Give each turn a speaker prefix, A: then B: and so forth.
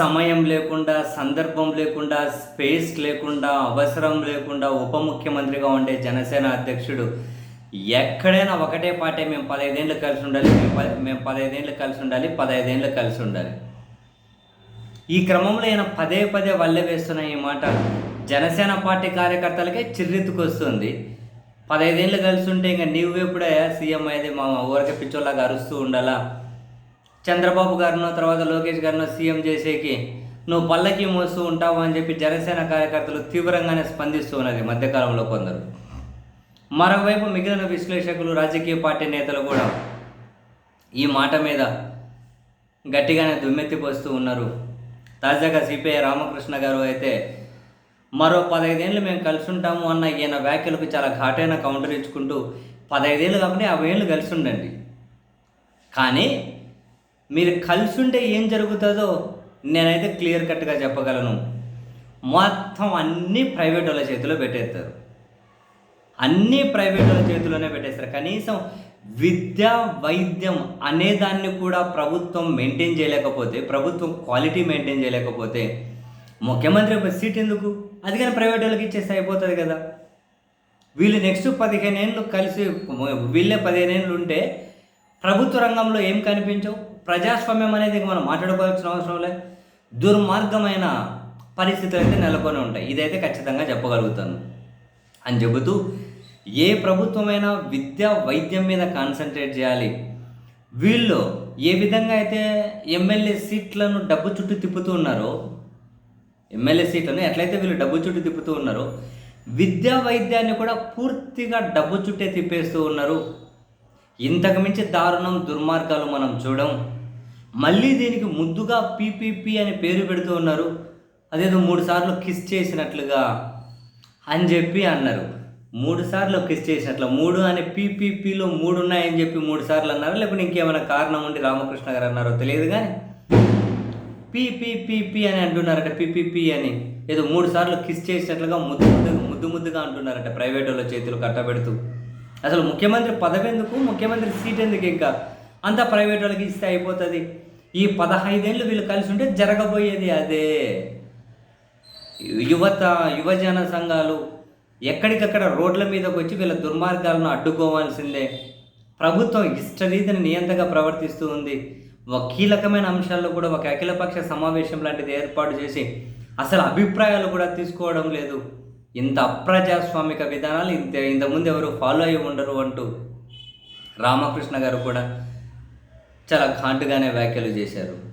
A: సమయం లేకుండా సందర్భం లేకుండా స్పేస్ లేకుండా అవసరం లేకుండా ఉప ముఖ్యమంత్రిగా ఉండే జనసేన అధ్యక్షుడు ఎక్కడైనా ఒకటే పాటే మేము పదహైదేళ్ళు కలిసి ఉండాలి మేము ప- మేము పదహైదేళ్ళు కలిసి ఉండాలి పదహైదేళ్ళు కలిసి ఉండాలి. ఈ క్రమంలో ఈయన పదే పదే వల్లె వేస్తున్న ఈ మాట జనసేన పార్టీ కార్యకర్తలకే చిర్రెత్తుకొస్తుంది. పదహైదేళ్ళు కలిసి ఉంటే ఇంకా నీవు ఎప్పుడే సీఎం అయితే మా ఊరికి పిచ్చోళ్ళగా అరుస్తూ ఉండాలా? చంద్రబాబు గారినో తర్వాత లోకేష్ గారినో సీఎం చేసేకి నువ్వు పల్లకి మోస్తూ ఉంటావు అని చెప్పి జనసేన కార్యకర్తలు తీవ్రంగానే స్పందిస్తూ ఉన్నది మధ్యకాలంలో కొందరు. మరోవైపు మిగిలిన విశ్లేషకులు రాజకీయ పార్టీ నేతలు కూడా ఈ మాట మీద గట్టిగానే దుమ్మెత్తిపోస్తూ ఉన్నారు. తాజాగా సిపిఐ రామకృష్ణ గారు అయితే మరో పదహైదేళ్ళు మేము కలిసి ఉంటాము అన్న ఈయన వ్యాఖ్యలకు చాలా ఘాటైన కౌంటర్ ఇచ్చుకుంటూ పదహైదేళ్ళు కాబట్టి యాభై ఏళ్ళు కలిసి ఉండండి. కానీ మీరు కలిసి ఉంటే ఏం జరుగుతుందో నేనైతే క్లియర్ కట్గా చెప్పగలను. మొత్తం అన్నీ ప్రైవేట్ వాళ్ళ చేతిలో పెట్టేస్తారు. అన్నీ ప్రైవేట్ వాళ్ళ చేతిలోనే పెట్టేస్తారు. కనీసం విద్య వైద్యం అనే దాన్ని కూడా ప్రభుత్వం మెయింటైన్ చేయలేకపోతే ప్రభుత్వం క్వాలిటీ మెయింటైన్ చేయలేకపోతే ముఖ్యమంత్రి ఒక సీట్ ఎందుకు? అది కానీ ప్రైవేట్ వాళ్ళకి ఇచ్చేస్తే అయిపోతుంది కదా. వీళ్ళు నెక్స్ట్ పదిహేను ఏళ్ళు కలిసి వీళ్ళే పదిహేను ఏళ్ళు ఉంటే ప్రభుత్వ రంగంలో ఏం కనిపించవు? ప్రజాస్వామ్యం అనేది మనం మాట్లాడుకోవాల్సిన అవసరం లేదు దుర్మార్గమైన పరిస్థితులు అయితే నెలకొని ఉంటాయి. ఇదైతే ఖచ్చితంగా చెప్పగలుగుతాను. అని చెబుతూ ఏ ప్రభుత్వమైనా విద్య వైద్యం మీద కాన్సన్ట్రేట్ చేయాలి. వీళ్ళు ఏ విధంగా అయితే ఎమ్మెల్యే సీట్లను డబ్బు చుట్టూ తిప్పుతూ ఉన్నారో ఎమ్మెల్యే సీట్లను ఎట్లయితే వీళ్ళు డబ్బు చుట్టూ తిప్పుతూ ఉన్నారో విద్యా వైద్యాన్ని కూడా పూర్తిగా డబ్బు చుట్టే తిప్పేస్తూ ఉన్నారు. ఇంతకుమించి దారుణం దుర్మార్గాలు మనం చూడం. మళ్ళీ దీనికి ముద్దుగా పీపీపీ అని పేరు పెడుతూ ఉన్నారు. అదేదో మూడు సార్లు కిస్ చేసినట్లుగా అని చెప్పి అన్నారు. మూడు సార్లు కిస్ చేసినట్లు మూడు అనే పీపీపీలో మూడు ఉన్నాయని చెప్పి మూడు సార్లు అన్నారు. లేకపోతే ఇంకేమైనా కారణం ఉండి రామకృష్ణ గారు అన్నారో తెలియదు కానీ పీపీపీపీ అని అంటున్నారట పీపీపీ అని. ఏదో మూడు సార్లు కిస్ చేసినట్లుగా ముద్దు ముద్దు ముద్దు ముద్దుగా అంటున్నారట ప్రైవేట్ వాళ్ళ చేతులు కట్టబెడుతూ. అసలు ముఖ్యమంత్రి పదవి ఎందుకు? ముఖ్యమంత్రి సీట్ ఎందుకు ఇంకా? అంతా ప్రైవేట్ వాళ్ళకి ఇస్తే అయిపోతుంది. ఈ పదహైదేళ్ళు వీళ్ళు కలిసి ఉంటే జరగబోయేది అదే. యువత యువజన సంఘాలు ఎక్కడికక్కడ రోడ్ల మీదకి వచ్చి వీళ్ళ దుర్మార్గాలను అడ్డుకోవాల్సిందే. ప్రభుత్వం ఇష్టరీతిని నియంతగా ప్రవర్తిస్తూ ఉంది. ఒక కీలకమైన అంశాల్లో కూడా ఒక అఖిలపక్ష సమావేశం లాంటిది ఏర్పాటు చేసి అసలు అభిప్రాయాలు కూడా తీసుకోవడం లేదు. ఇంత అప్రజాస్వామిక విధానాలు ఇంత ఇంతకుముందు ఎవరు ఫాలో అయి ఉండరు అంటూ రామకృష్ణ గారు కూడా చాలా ఘాటుగానే వ్యాఖ్యలు చేశారు.